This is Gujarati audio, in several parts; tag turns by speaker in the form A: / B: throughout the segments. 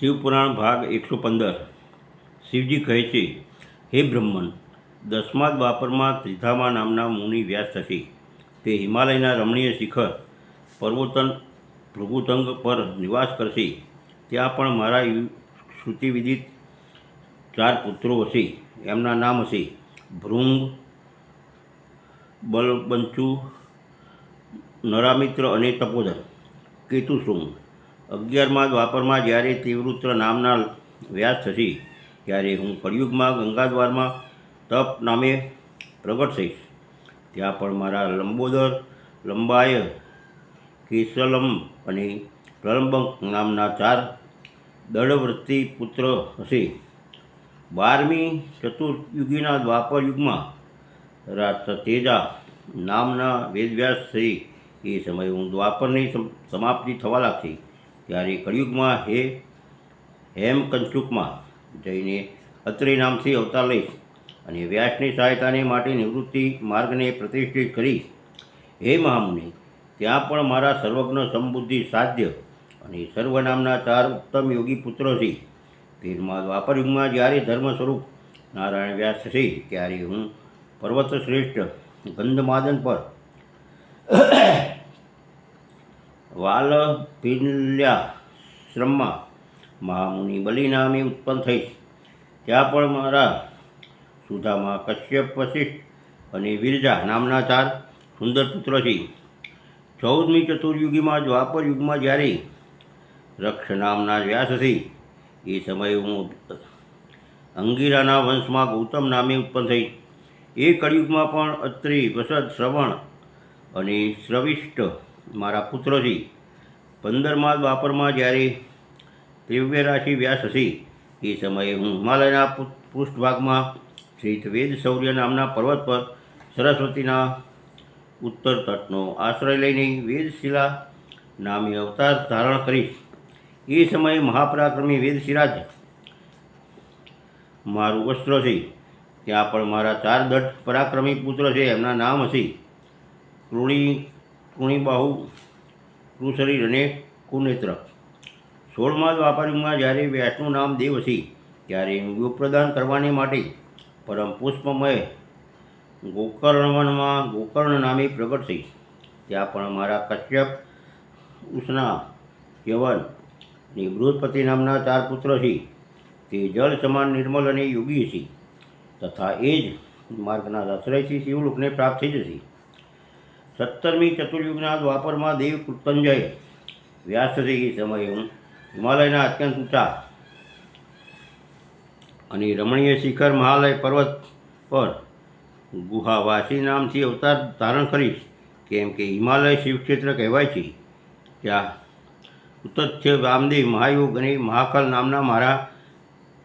A: શિવપુરાણ ભાગ એકસો પંદર. શિવજી કહે છે, હે બ્રહ્મન દસમા દ્વાપરમાં ત્રિધામા નામના મુનિ વ્યાસ થશે. તે હિમાલયના રમણીય શિખર પર્વતન ભૃગુતંગ પર નિવાસ કરશે. ત્યાં પણ મારા શ્રુતિવિદિત ચાર પુત્રો હશે. એમના નામ હશે ભૃંગ, બલબંચુ, નરામિત્ર અને તપોધર કેતુશુંગ અગિયારમાં દ્વાપરમાં જ્યારે તીવ્રુત્ર નામના વ્યાસ થશે, ત્યારે હું કળિયુગમાં ગંગાદ્વારમાં તપ નામે પ્રગટ થઈશ. ત્યાં પણ મારા લંબોદર, લંબાય, કેસલમ અને પ્રલંબક નામના ચાર દળવૃત્તિ પુત્ર હશે. બારમી ચતુર્યુગીના દ્વાપર યુગમાં રાત તેજા નામના વેદવ્યાસ થઈ એ સમયે હું દ્વાપરની સમ- સમાપ્તિ થવા લાગશે. ત્યારે કળિયુગમાં હે હેમ કંચુકમાં જઈને અત્રે નામથી અવતાર લઈશ અને વ્યાસની સહાયતાને માટે નિવૃત્તિ માર્ગને પ્રતિષ્ઠિત કરી. હે મહામુનિ, ત્યાં પણ મારા સર્વજ્ઞ સમબુદ્ધિ સાધ્ય અને સર્વ નામના ચાર ઉત્તમ યોગી પુત્રો છે. તેરમાં દ્વાપર યુગમાં જ્યારે ધર્મ સ્વરૂપ નારાયણ વ્યાસ છે, ત્યારે હું પર્વત શ્રેષ્ઠ ગંધમાદન પર વાલપિલ્યાશ્રમમાં મહામુનિ બલિ નામે ઉત્પન્ન થઈ ત્યાં પણ મારા સુધામાં કશ્યપ વશિષ્ઠ અને વિરજા નામના ચાર સુંદર પુત્ર છે. ચૌદમી ચતુર્યુગીમાં દ્વાપર યુગમાં જ્યારે રક્ષ નામના વ્યાસ હતી એ સમયે હું અંગીરાના વંશમાં ગૌતમ નામે ઉત્પન્ન થઈ. એ કળિયુગમાં પણ અત્રિ વસદ શ્રવણ અને શ્રવિષ્ટ મારા પુત્રો છે પંદરમા દ્વાપરમાં જ્યારે દિવ્ય રાશિ વ્યાસ હતી એ સમયે હું હિમાલયના પૃષ્ઠભાગમાં સ્થિત વેદ શૌર્ય નામના પર્વત પર સરસ્વતીના ઉત્તર તટનો આશ્રય લઈને વેદશિલા નામે અવતાર ધારણ કરીશ. એ સમયે મહાપરાક્રમી વેદશિરાજ મારું વસ્ત્ર છે, ત્યાં પણ મારા ચાર દઢ પરાક્રમી પુત્ર છે, એમના નામ હશે. કૃણી કૃણીબાહુ કૃશરીર અને કુનેત્ર. સોળમા દ્વાપરયુગમાં જ્યારે વ્યાસનું નામ દેવ હતી ત્યારે યોગ પ્રદાન કરવાને માટે પરમ પુષ્પમય ગોકર્ણવનમાં ગોકર્ણ નામે પ્રગટ થઈ. ત્યાં પણ મારા કશ્યપ, ઉષ્ણા, યવન અને બૃહસ્પતિ નામના ચાર પુત્ર છે. તે જળ સમાન નિર્મલ અને યોગી છે તથા એ જ માર્ગના આશ્રયથી શિવલોકને પ્રાપ્ત થઈ જશે. સત્તરમી ચતુર્યુગના દ્વાપરમાં દેવ કૃતંજય વ્યાસ થઈ એ સમયે હું હિમાલયના અત્યંત ઊંચા અને રમણીય શિખર મહાલય પર્વત પર ગુહાવાસી નામથી અવતાર ધારણ કરીશ. કેમ કે હિમાલય શિવક્ષેત્ર કહેવાય છે. ત્યાં ઉત્તથ્ય વામદેવ મહાયુગ અને મહાકાલ નામના મારા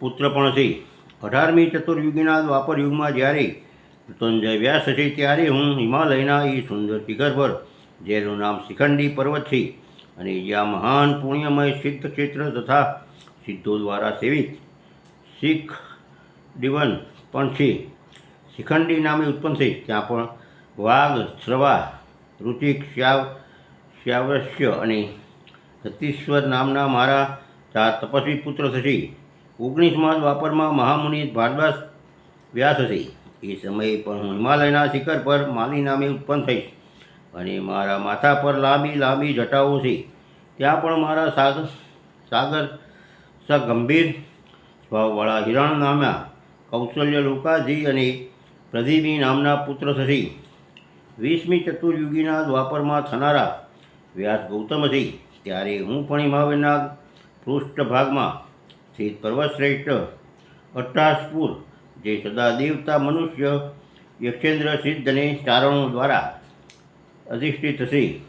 A: પુત્ર પણ છે. અઢારમી ચતુર્યુગીના દ્વાપર યુગમાં જ્યારે મૃત્યુંજય વ્યાસ છે ત્યારે હું હિમાલયના એ સુંદર શિખર પર, જેનું નામ શિખંડી પર્વત છે અને જ્યાં મહાન પુણ્યમય સિદ્ધ ક્ષેત્ર તથા સિદ્ધો દ્વારા સેવિત શીખ દિવન પણ છે. શિખંડી નામે ઉત્પન્ન થઈ, ત્યાં પણ વાઘ, શ્રવા, ઋતિક, શ્યાવ શ્યાવશ્ય અને સતીશ્વર નામના મારા ચાર તપસ્વી પુત્ર થશે. ઓગણીસમાં દ્વાપરમાં મહામુનિ ભારદાસ વ્યાસ હશે. એ સમયે પણ હું હિમાલયના શિખર પર માલી નામે ઉત્પન્ન થઈશ અને મારા માથા પર લાંબી લાંબી જટાઓ છે. ત્યાં પણ મારા સાગર સાગર સગંભીર સ્વભાવવાળા હિરણ નામના કૌશલ્ય લોકાજી અને પ્રદીપી નામના પુત્ર થશે. વીસમી ચતુર્યુગીના દ્વાપરમાં થનારા વ્યાસ ગૌતમ હતી ત્યારે હું પણ હિમાલયના પૃષ્ઠભાગમાં સ્થિત પર્વતશ્રેષ્ઠ અટ્ટાસપુર જે સદા દેવતા મનુષ્ય યક્ષેન્દ્ર સિદ્ધ અને ચારણો દ્વારા અધિષ્ઠિત થશે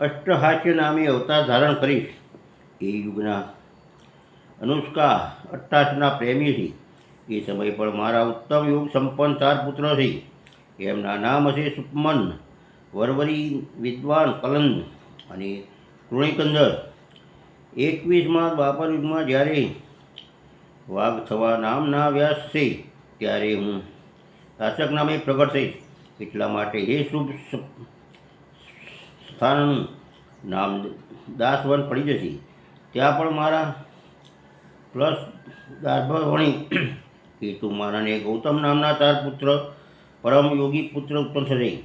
A: અષ્ટહાસ્ય નામે અવતાર ધારણ કરીશ. એ યુગના અનુષ્કા અટ્ટાસના પ્રેમી છે. એ સમય પર મારા ઉત્તમ યોગ સંપન્ન ચાર પુત્ર છે. એમના નામ હશે સુપમન વરવરી, વિદ્વાન, કલંદ અને કૃણિકંદર. એકવીસમાં દ્વાપર યુગમાં જ્યારે વાઘ થવા નામના વ્યાસ છે, ત્યારે હું શાસક નામે પ્રગટ થઈશ. એટલા માટે હે શુભ સ્થાનનું નામ દાસવન પડી જશે. ત્યાં પણ મારા પ્લસ દાસભવણી હેતુ મારાને ગૌતમ નામના ચાર પુત્ર, પરમ યોગી પુત્ર ઉત્પન્ન થશે.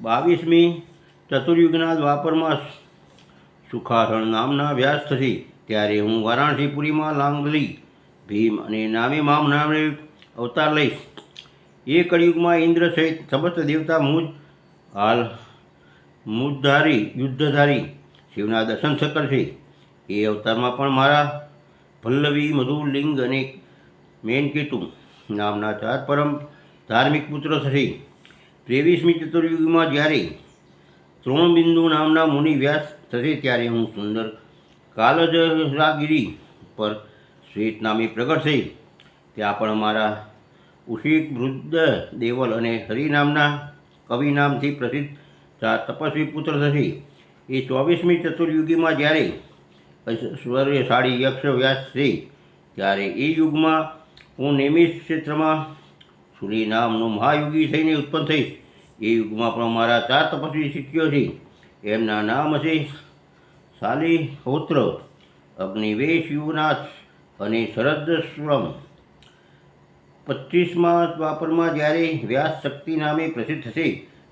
A: બાવીસમી ચતુર્યુગના દ્વાપરમાં સુખાસણ નામના વ્યાસ થશે. ત્યારે હું વારાણસીપુરીમાં લાંગલી ભીમ અને નામી મામ નામે અવતાર લઈશ. એ કળિયુગમાં ઇન્દ્ર સહિત સમસ્ત દેવતા મુજ, હાલ મુજધારી, યુદ્ધધારી, શિવના દર્શન છે. એ અવતારમાં પણ મારા પલ્લવી મધુલિંગ અને મેનકેતુ નામના ચાર પરમ ધાર્મિક પુત્ર થશે. ત્રેવીસમી ચતુર્યુગમાં જ્યારે ત્રોણબિંદુ નામના મુનિ વ્યાસ થશે, ત્યારે હું સુંદર કાલજરાગીરી પર શ્વેત નામી પ્રગટ થઈ. ત્યાં પણ મારા ઉષિક વૃદ્ધ દેવલ અને હરિ નામના કવિ નામથી પ્રસિદ્ધ તપસ્વી પુત્ર થશે. એ ચોવીસમી ચતુર્યુગીમાં જ્યારે સ્વર્યશાળી યક્ષ વ્યાસ છે ત્યારે એ યુગમાં હું નિયમિત ક્ષેત્રમાં સૂર્ય નામનો મહાયુગી થઈને ઉત્પન્ન થઈશ. એ યુગમાં પણ મારા ચાર તપસ્વી શિષ્યો છે. એમના નામ હશે શાલિહોત્ર અગ્નિવેશ યુવનાથ અને શરદસ્વમ પચીસમાં દ્વાપરમાં જ્યારે વ્યાસ શક્તિ નામે પ્રસિદ્ધ થશે,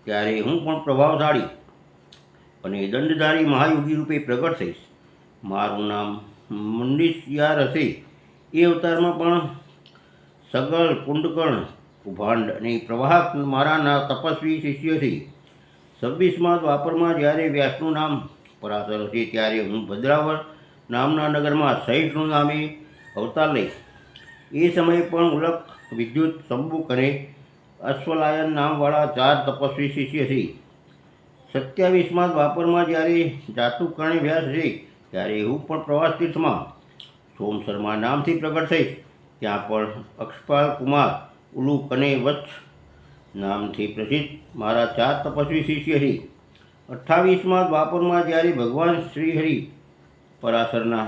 A: ત્યારે હું પણ પ્રભાવશાળી અને દંડધારી મહાયોગી રૂપે પ્રગટ થઈશ. મારું નામ મુંડીશિયાર હશે. એ અવતારમાં પણ સગળ કુંડકર્ણ, કુભાંડ અને પ્રવાહક મારાના તપસ્વી શિષ્ય છે. છવ્વીસમાં દ્વાપરમાં જ્યારે વ્યાસનું નામ પરાશર હશે, ત્યારે હું ભદ્રાવર નામના નગરમાં સહિષ્ણુ નામે અવતાર લઈશ. એ સમયે પણ ઉલક વિદ્યુત સંબુક અને અશ્વલાયન નામવાળા ચાર તપસ્વી શિષ્ય છે. સત્યાવીસમાં દ્વાપરમાં જ્યારે જાતુકર્ણી વ્યાસ છે, ત્યારે હું પણ પ્રવાસ તીર્થમાં સોમ શર્મા નામથી પ્રગટ થઈશ. ત્યાં પણ અક્ષપાલ કુમાર ઉલુક અને વત્સ નામથી પ્રસિદ્ધ મારા ચાર તપસ્વી શિષ્ય છે. અઠ્ઠાવીસમાં દ્વાપરમાં જ્યારે ભગવાન શ્રીહરિ પરાશરના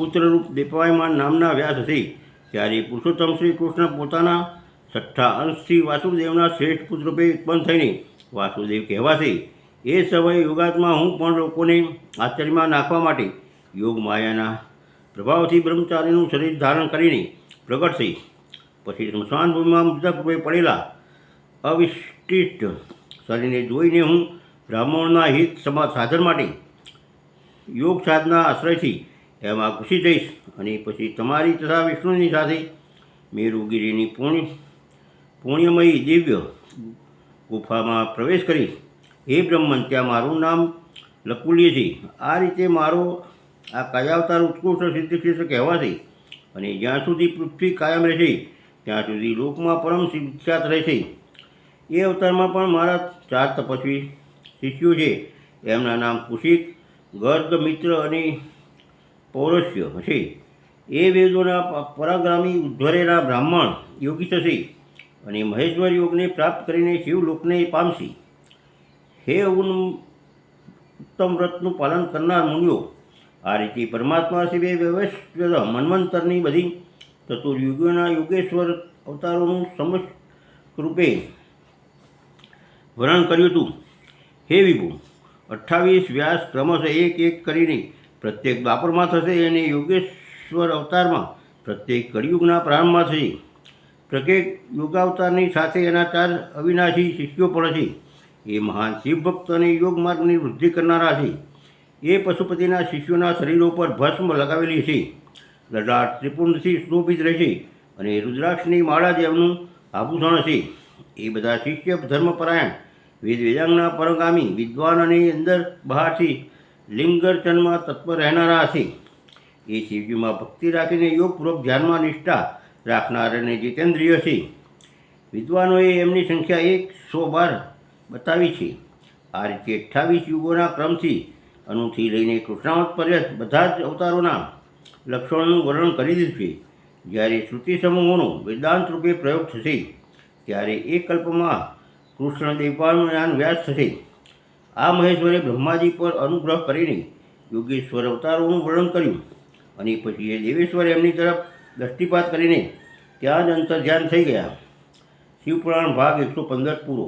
A: પુત્રરૂપ દેપાયમાન નામના વ્યાસ હશે ત્યારે પુરુષોત્તમ શ્રી કૃષ્ણ પોતાના છઠ્ઠા અંશથી વાસુદેવના શ્રેષ્ઠ પુત્ર રૂપે ઉત્પન્ન થઈને વાસુદેવ કહેવાશે. એ સમયે યોગાત્મા હું પણ લોકોને આશ્ચર્યમાં નાખવા માટે યોગ માયાના પ્રભાવથી બ્રહ્મચારીનું શરીર ધારણ કરીને પ્રગટ થઈ પછી સ્મશાન ભૂમિમાં મૃતક પડેલા અવિષ્ટિષ્ટ શરીરને જોઈને હું બ્રાહ્મણના હિત સમા સાધન માટે યોગ સાધના આશ્રયથી એમાં ઘૂસી જઈશ અને પછી તમારી તથા વિષ્ણુની સાથે મેરુગીરીની પુણ્ય, પુણ્યમયી દિવ્ય ગુફામાં પ્રવેશ કરી. હે બ્રહ્મન, ત્યાં મારું નામ લકુલ્ય છે. આ રીતે મારો આ કાયાવતાર ઉત્કૃષ્ટ સિદ્ધક્ષેત્ર કહેવાથી અને જ્યાં સુધી પૃથ્વી કાયમ રહેશે, ત્યાં સુધી લોકમાં પરમ વિખ્યાત રહેશે. એ અવતારમાં પણ મારા ચાર તપસ્વી શિષ્યો છે. એમના નામ કુશિક, ગર્ગ, મિત્ર અને પૌરસ્ય હશે. એ વેદોના પરાગ્રામી ઉદ્ધરેલા બ્રાહ્મણ યોગી થશે અને મહેશ્વર યોગને પ્રાપ્ત કરીને શિવલોકને પામશે. હે ઉન ઉત્તમ વ્રતનું પાલન કરનાર મુનિઓ, આ રીતે પરમાત્મા શિવે વ્યવસ્થિત મન્વંતરની બધી ચતુર્યુગોના યોગેશ્વર અવતારોનું સમસ્ત રૂપે વર્ણન કર્યું હતું. હે વિભુ, અઠ્ઠાવીસ વ્યાસ ક્રમશઃ એક એક કરીને પ્રત્યેક દ્વાપરમાં થશે અને યોગેશ્વર અવતારમાં પ્રત્યેક કળિયુગના પ્રારંભમાં થશે. પ્રત્યેક યોગાવતારની સાથે એના ચાર અવિનાશી શિષ્યો પણ છે એ મહાન શિવભક્ત અને યોગ માર્ગની વૃદ્ધિ કરનારા છે. એ પશુપતિના શિષ્યોના શરીરો પર ભસ્મ લગાવેલી છે. લડાટ ત્રિપુંડથી શોભિત રહેશે અને રુદ્રાક્ષની માળા જેમનું આભૂષણ છે એ બધા શિષ્ય ધર્મપરાયણ, વેદ વેદાંગના પરગામી વિદ્વાન અને અંદર બહારથી લિંગર્ચનમાં તત્પર રહેનારા હશે. એ શિવજીમાં ભક્તિ રાખીને યોગપૂર્વક ધ્યાનમાં નિષ્ઠા રાખનાર અને જીતેન્દ્રિય છે. વિદ્વાનોએ એમની સંખ્યા એક સો બાર બતાવી છે. આ રીતે અઠ્ઠાવીસ યુગોના ક્રમથી અનુથી લઈને કૃષ્ણાવત પર્યંત બધા જ અવતારોના લક્ષણોનું વર્ણન કરી દીધું છે. જ્યારે શ્રુતિ સમૂહોનો વેદાંત રૂપે પ્રયોગ થશે, ત્યારે એ કલ્પમાં કૃષ્ણ દેવપાનું જ્ઞાન વ્યાસ થશે. આ મહેશ્વરે બ્રહ્માજી પર અનુગ્રહ કરીને યોગેશ્વર અવતારોનું વર્ણન કર્યું અને પછી એ દેવેશ્વર એમની તરફ દૃષ્ટિપાત કરીને ત્યાં જ અંતર ધ્યાન થઈ ગયા. શિવપુરાણ ભાગ એકસો પંદર પૂરો.